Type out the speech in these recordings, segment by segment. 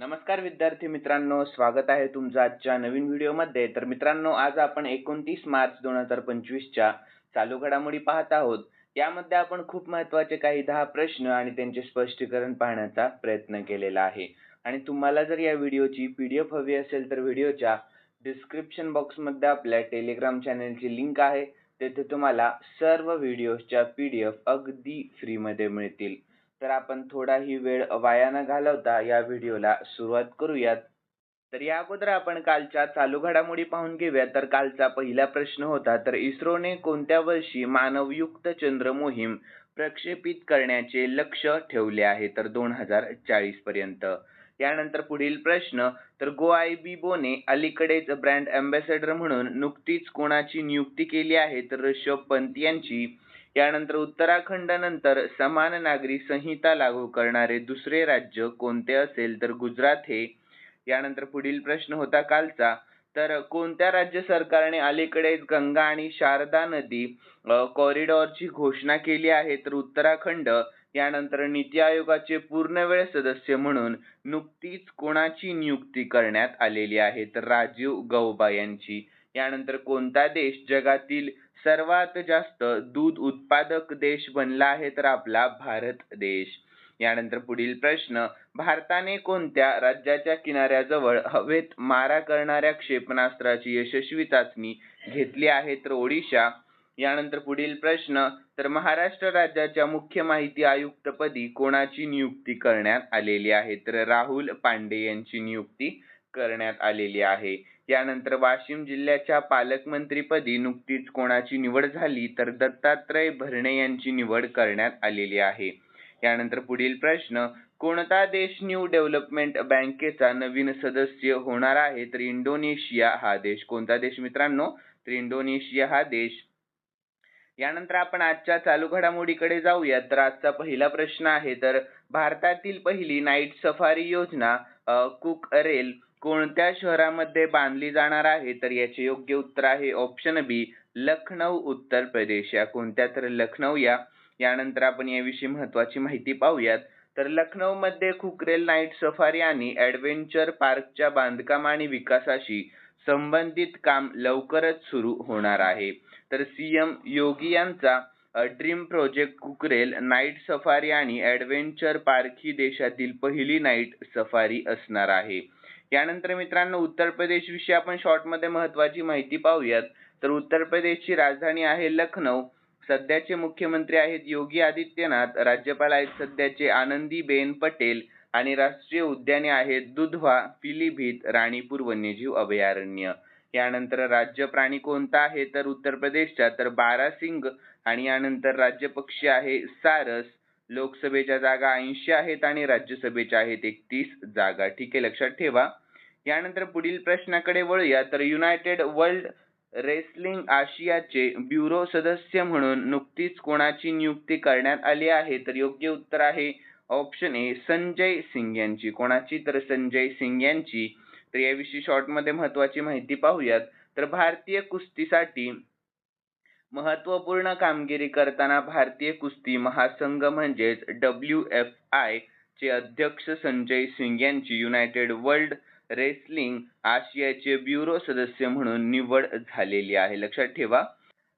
नमस्कार विद्यार्थी मित्रांनो स्वागत आहे तुमचं आजच्या नवीन व्हिडिओमध्ये. तर मित्रांनो आज आपण एकोणतीस मार्च दोन हजार पंचवीसच्या चालू घडामोडी पाहत आहोत. यामध्ये आपण खूप महत्त्वाचे काही दहा प्रश्न आणि त्यांचे स्पष्टीकरण पाहण्याचा प्रयत्न केलेला आहे. आणि तुम्हाला जर या व्हिडिओची पी डी एफ हवी असेल तर व्हिडिओच्या डिस्क्रिप्शन बॉक्समध्ये आपल्या टेलिग्राम चॅनलची लिंक आहे. तेथे तुम्हाला सर्व व्हिडिओजच्या पी डी एफ अगदी फ्रीमध्ये मिळतील. तर आपण थोडाही वेळ वाया न घालवता या व्हिडिओला सुरुवात करूयात. तर या अगोदर आपण कालच्या चालू घडामोडी पाहून घेऊया. तर कालचा पहिला प्रश्न होता तर इस्रोने कोणत्या वर्षी मानवयुक्त चंद्र मोहीम प्रक्षेपित करण्याचे लक्ष ठेवले आहे? तर दोन हजार चाळीस पर्यंत. यानंतर पुढील प्रश्न तर गो आय बी बोने अलीकडेच ब्रँड अँबॅसेडर म्हणून नुकतीच कोणाची नियुक्ती केली आहे? तर ऋषभ पंत यांची यानंतर उत्तराखंड नंतर समान नागरी संहिता लागू करणारे दुसरे राज्य कोणते असेल तर गुजरात हे. यानंतर पुढील प्रश्न होता कालचा. तर कोणत्या राज्य सरकारने अलीकडेच गंगा आणि शारदा नदी कॉरिडॉरची घोषणा केली आहे? तर उत्तराखंड. यानंतर नीती आयोगाचे पूर्णवेळ सदस्य म्हणून नुकतीच कोणाची नियुक्ती करण्यात आलेली आहे? तर राजीव गौबा यांची. यानंतर कोणता देश जगातील सर्वात जास्त दूध उत्पादक देश बनला आहे तर आपला भारत देश. यानंतर पुढील प्रश्न भारताने कोणत्या राज्याच्या किनाऱ्याजवळ हवेत मारा करणाऱ्या क्षेपणास्त्राची यशस्वी चाचणी घेतली आहे तर ओडिशा? यानंतर पुढील प्रश्न तर महाराष्ट्र राज्याच्या मुख्य माहिती आयुक्तपदी कोणाची नियुक्ती करण्यात आलेली आहे? तर राहुल पांडे यांची नियुक्ती करण्यात आलेली आहे. यानंतर वाशिम जिल्ह्याच्या पालकमंत्रीपदी नुकतीच कोणाची निवड झाली तर दत्तात्रय भरणे यांची निवड करण्यात आलेली आहे. यानंतर पुढील प्रश्न कोणता देश न्यू डेव्हलपमेंट बँकेचा नवीन सदस्य होणार आहे? तर इंडोनेशिया हा देश. कोणता देश मित्रांनो? तर इंडोनेशिया हा देश. यानंतर आपण आजच्या चालू घडामोडीकडे जाऊया. तर आजचा पहिला प्रश्न आहे तर भारतातील पहिली नाईट सफारी योजना कुक रेल कोणत्या शहरामध्ये बांधली जाणार आहे तर याचे योग्य उत्तर आहे ऑप्शन बी लखनौ उत्तर प्रदेश. या कोणत्या तर लखनौ या. यानंतर आपण याविषयी महत्वाची माहिती पाहूयात. तर लखनौ मध्ये खुकरेल नाईट सफारी आणि ऍडव्हेंचर पार्कच्या बांधकाम आणि विकासाशी संबंधित काम लवकरच सुरू होणार आहे. तर सीएम योगी यांचा dream project Kukrail night safari आणि ऍडव्हेंचर पार्क ही देशातील पहिली नाईट सफारी असणार आहे. यानंतर मित्रांनो उत्तर प्रदेश विषयी आपण शॉर्टमध्ये महत्वाची माहिती पाहूयात. तर उत्तर प्रदेशची राजधानी आहे लखनौ. सध्याचे मुख्यमंत्री आहेत योगी आदित्यनाथ. राज्यपाल आहेत सध्याचे आनंदीबेन पटेल. आणि राष्ट्रीय उद्याने आहेत दुधवा पिलीभीत राणीपूर वन्यजीव अभयारण्य. यानंतर राज्य प्राणी कोणता आहे? तर उत्तर प्रदेशचा. तर बारासिंग. आणि यानंतर राज्य पक्षी आहे सारस. लोकसभेच्या जागा ऐंशी आहेत आणि राज्यसभेच्या आहेत एकतीस जागा. ठीक आहे लक्षात ठेवा. यानंतर पुढील प्रश्नाकडे वळूया. तर युनायटेड वर्ल्ड रेसलिंग आशियाचे ब्युरो सदस्य म्हणून नुकतीच कोणाची नियुक्ती करण्यात आली आहे? तर योग्य उत्तर आहे ऑप्शन ए संजय सिंग यांची. कोणाची? तर संजय सिंग यांची. तर याविषयी शॉर्टमध्ये महत्त्वाची महत्वाची माहिती पाहूयात. तर भारतीय कुस्तीसाठी महत्त्वपूर्ण कामगिरी करताना भारतीय कुस्ती महासंघ म्हणजेच डब्ल्यू एफ आय चे अध्यक्ष संजय सिंग यांची युनायटेड वर्ल्ड रेसलिंग आशियाचे ब्युरो सदस्य म्हणून निवड झालेली आहे. लक्षात ठेवा.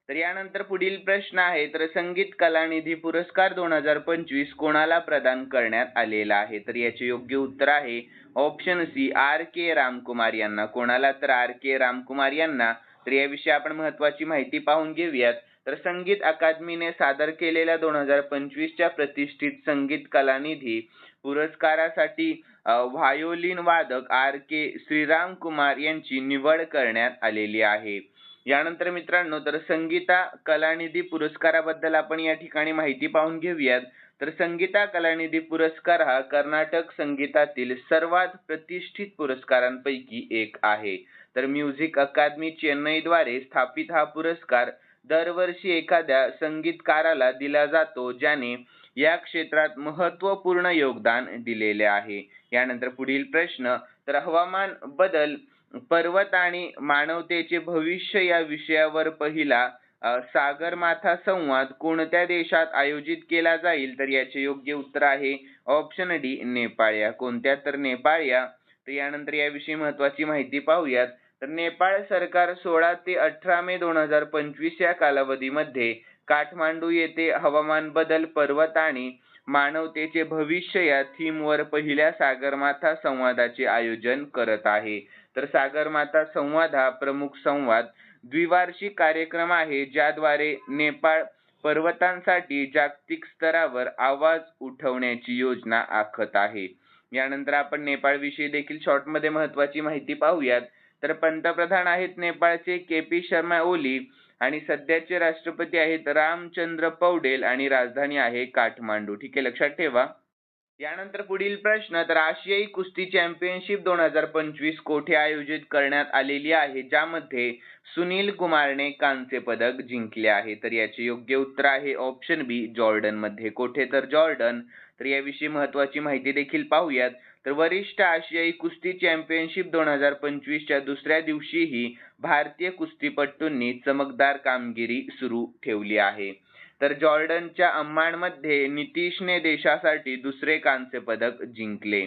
तर यानंतर पुढील प्रश्न आहे. तर संगीत कलानिधी पुरस्कार दोन हजार पंचवीस कोणाला प्रदान करण्यात आलेला आहे? तर याचे योग्य उत्तर आहे. Option C R K Ramkumar यांना. कोणाला? तर आर के रामकुमार यांना. तर याविषयी आपण महत्वाची माहिती पाहून घेऊयात. तर संगीत अकादमीने सादर केलेल्या दोन हजार पंचवीसच्या प्रतिष्ठित संगीत कलानिधी पुरस्कारासाठी व्हायोलिन वादक आर के श्रीराम कुमार यांची निवड करण्यात आलेली आहे. यानंतर मित्रांनो तर संगीता कलानिधी पुरस्काराबद्दल आपण या ठिकाणी माहिती पाहून घेऊयात. तर संगीता कलानिधी पुरस्कार हा कर्नाटक संगीतातील सर्वात प्रतिष्ठित पुरस्कारांपैकी एक आहे. तर म्युझिक अकादमी चेन्नईद्वारे स्थापित हा पुरस्कार दरवर्षी एखाद्या संगीतकाराला दिला जातो ज्याने या क्षेत्रात महत्त्वपूर्ण योगदान दिलेले आहे. यानंतर पुढील प्रश्न तर हवामान बदल पर्वत आणि मानवतेचे भविष्य या विषयावर पहिला सागरमाथा संवाद कोणत्या देशात आयोजित केला जाईल? तर याचे योग्य उत्तर आहे ऑप्शन डी नेपाळ. या कोणत्या? तर नेपाळ. या. तर यानंतर याविषयी महत्वाची माहिती पाहूयात. तर नेपाळ सरकार सोळा ते अठरा मे दोन हजार पंचवीस या कालावधीमध्ये काठमांडू येथे हवामान बदल पर्वत आणि मानवतेचे भविष्य या थीमवर पहिल्या सागरमाथा संवादाचे आयोजन करत आहे. तर सागरमाथा संवाद हा प्रमुख संवाद. द्विवार्षिक कार्यक्रम आहे ज्याद्वारे नेपाळ पर्वतांसाठी जागतिक स्तरावर आवाज उठवण्याची योजना आखत आहे. यानंतर आपण नेपाळ विषयी देखील शॉर्टमध्ये महत्वाची माहिती पाहूयात. तर पंतप्रधान आहेत नेपाळचे के पी शर्मा ओली आणि सध्याचे राष्ट्रपती आहेत रामचंद्र पौडेल आणि राजधानी आहे काठमांडू. ठीक आहे लक्षात ठेवा. यानंतर पुढील प्रश्न तर आशियाई कुस्ती चॅम्पियनशिप दोन हजार पंचवीस कोठे आयोजित करण्यात आलेली आहे? ज्यामध्ये सुनील कुमारने कांस्य पदक जिंकले आहे. तर याचे योग्य उत्तर आहे ऑप्शन बी जॉर्डनमध्ये कोठे तर जॉर्डन. तर याविषयी महत्वाची माहिती देखील पाहूयात. तर वरिष्ठ आशियाई कुस्ती चॅम्पियनशिप दोन हजार पंचवीसच्या दुसऱ्या दिवशीही भारतीय कुस्तीपटूंनी चमकदार कामगिरी सुरू ठेवली आहे. तर जॉर्डनच्या अम्मानमध्ये नितीशने देशासाठी दुसरे कांस्य पदक जिंकले.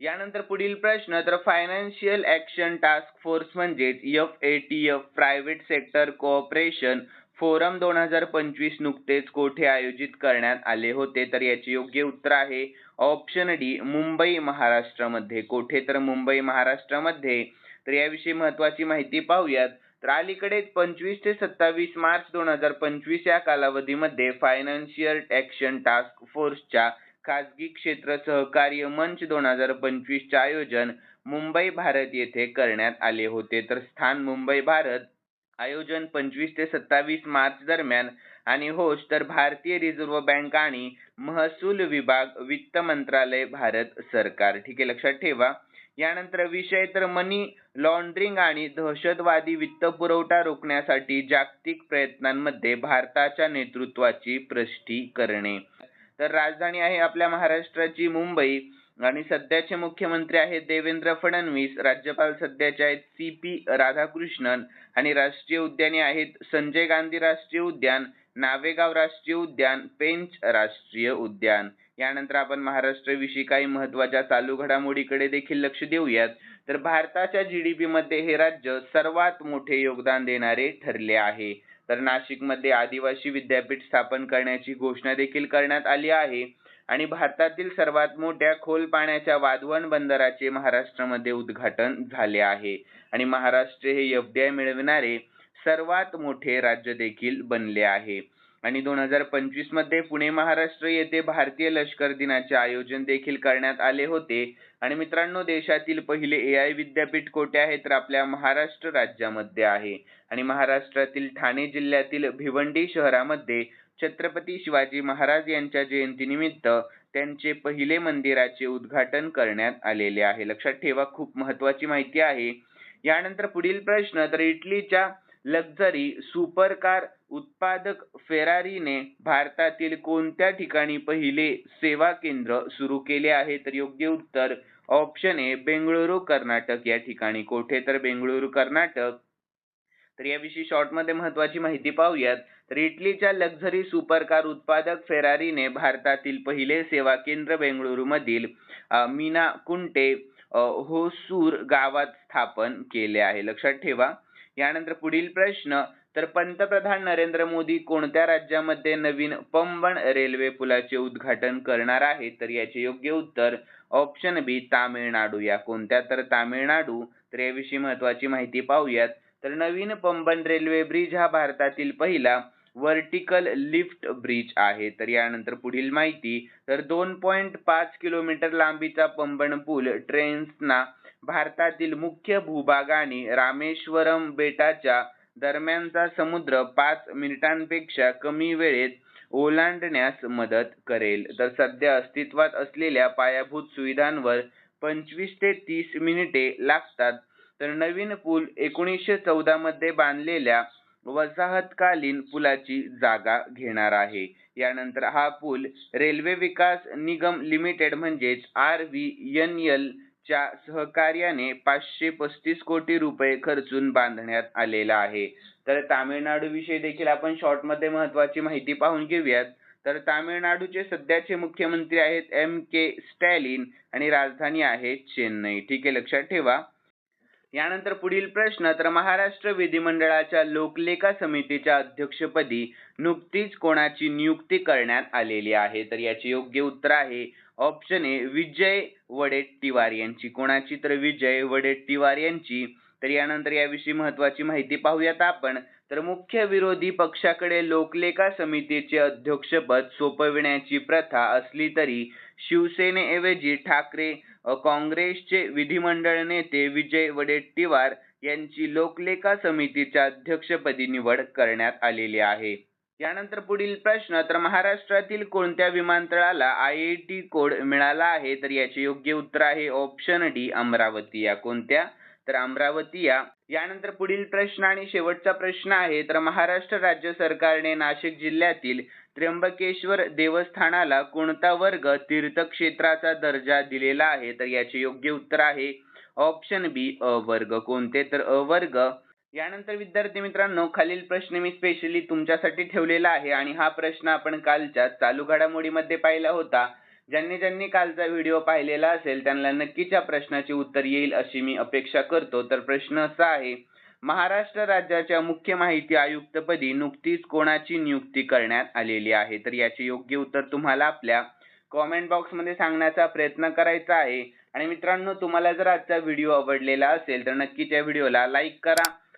यानंतर पुढील प्रश्न तर फायनान्शियल ऍक्शन टास्क फोर्स म्हणजेच F A T F private sector cooperation forum दोन हजार पंचवीस नुकतेच कोठे आयोजित करण्यात आले होते? तर याचे योग्य उत्तर आहे ऑप्शन डी मुंबई महाराष्ट्रामध्ये. कोठे? तर मुंबई महाराष्ट्रामध्ये. तर याविषयी महत्वाची माहिती पाहूयात. तर अलीकडेच पंचवीस ते सत्तावीस मार्च दोन हजार पंचवीस या कालावधीमध्ये फायनान्शियल ऍक्शन टास्क फोर्सच्या खाजगी क्षेत्र सहकार्य मंच दोन हजार पंचवीसचे आयोजन मुंबई भारत येथे करण्यात आले होते. तर स्थान मुंबई भारत आयोजन पंचवीस ते सत्तावीस मार्च दरम्यान आणि होस्ट तर भारतीय रिझर्व्ह बँक आणि महसूल विभाग वित्त मंत्रालय भारत सरकार. ठीक आहे लक्षात ठेवा. यानंतर विषय तर मनी लॉन्ड्रिंग आणि दहशतवादी वित्त पुरवठा रोखण्यासाठी जागतिक प्रयत्नांमध्ये भारताच्या नेतृत्वाची प्रष्टी करणे. तर राजधानी आहे आपल्या महाराष्ट्राची मुंबई आणि सध्याचे मुख्यमंत्री आहेत देवेंद्र फडणवीस राज्यपाल सध्याचे आहेत सी पी राधाकृष्णन आणि राष्ट्रीय उद्याने आहेत संजय गांधी राष्ट्रीय उद्यान नावेगाव राष्ट्रीय उद्यान पेंच राष्ट्रीय उद्यान. यानंतर आपण महाराष्ट्राविषयी काही महत्त्वाच्या चालू घडामोडीकडे देखील लक्ष देऊयात. तर भारताच्या जी डी मध्ये हे राज्य सर्वात मोठे योगदान देणारे ठरले आहे. तर नाशिकमध्ये आदिवासी विद्यापीठ स्थापन करण्याची घोषणा देखील करण्यात आली आहे. आणि भारतातील सर्वात मोठ्या खोल पाण्याच्या वाधवण बंदराचे महाराष्ट्रामध्ये उद्घाटन झाले आहे. आणि महाराष्ट्र हे एफ मिळविणारे सर्वात मोठे राज्य देखील बनले आहे. आणि दोन हजार पंचवीसमध्ये पुणे महाराष्ट्र येथे भारतीय लष्कर दिनाचे आयोजन देखील करण्यात आले होते. आणि मित्रांनो देशातील पहिले ए आय विद्यापीठ कोठे आहे? तर आपल्या महाराष्ट्र राज्यामध्ये आहे. आणि महाराष्ट्रातील ठाणे जिल्ह्यातील भिवंडी शहरामध्ये छत्रपती शिवाजी महाराज यांच्या जयंतीनिमित्त त्यांचे पहिले मंदिराचे उद्घाटन करण्यात आलेले आहे. लक्षात ठेवा खूप महत्वाची माहिती आहे. यानंतर पुढील प्रश्न तर इटलीच्या लक्झरी सुपर कार उत्पादक फेरारीने भारतातील कोणत्या ठिकाणी पहिले सेवा केंद्र सुरू केले आहे? तर योग्य उत्तर ऑप्शन ए बेंगळुरू कर्नाटक. या ठिकाणी कोठे? तर बेंगळुरू कर्नाटक. तर याविषयी शॉर्टमध्ये महत्वाची माहिती पाहूयात. तर इटलीच्या लक्झरी सुपरकार उत्पादक फेरारीने भारतातील पहिले सेवा केंद्र बेंगळुरू मधील मीना कुंटे होसूर गावात स्थापन केले आहे. लक्षात ठेवा. यानंतर पुढील प्रश्न तर पंतप्रधान नरेंद्र मोदी कोणत्या राज्यामध्ये नवीन पंबन रेल्वे पुलाचे उद्घाटन करणार आहेत? तर याचे योग्य उत्तर ऑप्शन बी तामिळनाडू. या कोणत्या? तर तामिळनाडू. तर याविषयी महत्वाची माहिती पाहूयात. तर नवीन पंबन रेल्वे ब्रिज हा भारतातील पहिला वर्टिकल लिफ्ट ब्रिज आहे. तर यानंतर पुढील माहिती तर दोन पॉईंट पाच किलोमीटर लांबीचा पंबन पूल ट्रेन्सना भारतातील मुख्य भूभागाने रामेश्वरम बेटाच्या दरम्यानचा समुद्र पाच मिनिटांपेक्षा कमी वेळेत ओलांडण्यास मदत करेल. तर सध्या अस्तित्वात असलेल्या पायाभूत सुविधांवर पंचवीस ते तीस मिनिटे लागतात. तर नवीन पूल एकोणीसशे चौदा मध्ये बांधलेल्या वसाहतकालीन पुलाची जागा घेणार आहे. यानंतर हा पूल रेल्वे विकास निगम लिमिटेड म्हणजेच आर व्ही एन एल च्या सहकार्याने पाचशे पस्तीस कोटी रुपये खर्चून बांधण्यात आलेला आहे. तर तामिळनाडू विषयी देखील आपण शॉर्टमध्ये महत्वाची माहिती पाहून घेऊयात. तर तामिळनाडूचे सध्याचे मुख्यमंत्री आहेत एम के स्टॅलिन आणि राजधानी आहे चेन्नई. ठीक आहे लक्षात ठेवा. यानंतर पुढील प्रश्न तर महाराष्ट्र विधिमंडळाच्या लोकलेखा समितीच्या अध्यक्षपदी नुकतीच कोणाची नियुक्ती करण्यात आलेली आहे? तर याचे योग्य उत्तर आहे ऑप्शन ए विजय वडेट्टीवार यांची. कोणाची तर विजय वडेट्टीवार यांची. तर यानंतर याविषयी महत्वाची माहिती पाहूयात आपण. तर मुख्य विरोधी पक्षाकडे लोकलेखा समितीचे अध्यक्षपद सोपविण्याची प्रथा असली तरी शिवसेनेऐवजी ठाकरे काँग्रेसचे विधिमंडळ नेते विजय वडेट्टीवार यांची लोकलेखा समितीच्या अध्यक्षपदी निवड करण्यात आलेली आहे. यानंतर पुढील प्रश्न तर महाराष्ट्रातील कोणत्या विमानतळाला आय आय टी कोड मिळाला आहे? तर याचे योग्य उत्तर आहे ऑप्शन डी अमरावती. या कोणत्या? तर अमरावती या. यानंतर पुढील प्रश्न आणि शेवटचा प्रश्न आहे तर महाराष्ट्र राज्य सरकारने नाशिक जिल्ह्यातील त्र्यंबकेश्वर देवस्थानाला कोणता वर्ग तीर्थक्षेत्राचा दर्जा दिलेला आहे? तर याचे योग्य उत्तर आहे ऑप्शन बी अ वर्ग कोणते? तर अ वर्ग यानंतर विद्यार्थी मित्रांनो खालील प्रश्न मी स्पेशली तुमच्यासाठी ठेवलेला आहे आणि हा प्रश्न आपण कालच्या चालू घडामोडीमध्ये पाहिला होता. ज्यांनी ज्यांनी कालचा व्हिडिओ पाहिलेला असेल त्यांना नक्कीच या प्रश्नाचे उत्तर येईल अशी मी अपेक्षा करतो. तर प्रश्न असा आहे महाराष्ट्र राज्याच्या मुख्य माहिती आयुक्तपदी नुकतीच कोणाची नियुक्ती करण्यात आलेली आहे? तर याचे योग्य उत्तर तुम्हाला आपल्या कॉमेंट बॉक्समध्ये सांगण्याचा प्रयत्न करायचा आहे. आणि मित्रांनो तुम्हाला जर आजचा व्हिडिओ आवडलेला असेल तर नक्कीच या व्हिडिओला लाईक करा.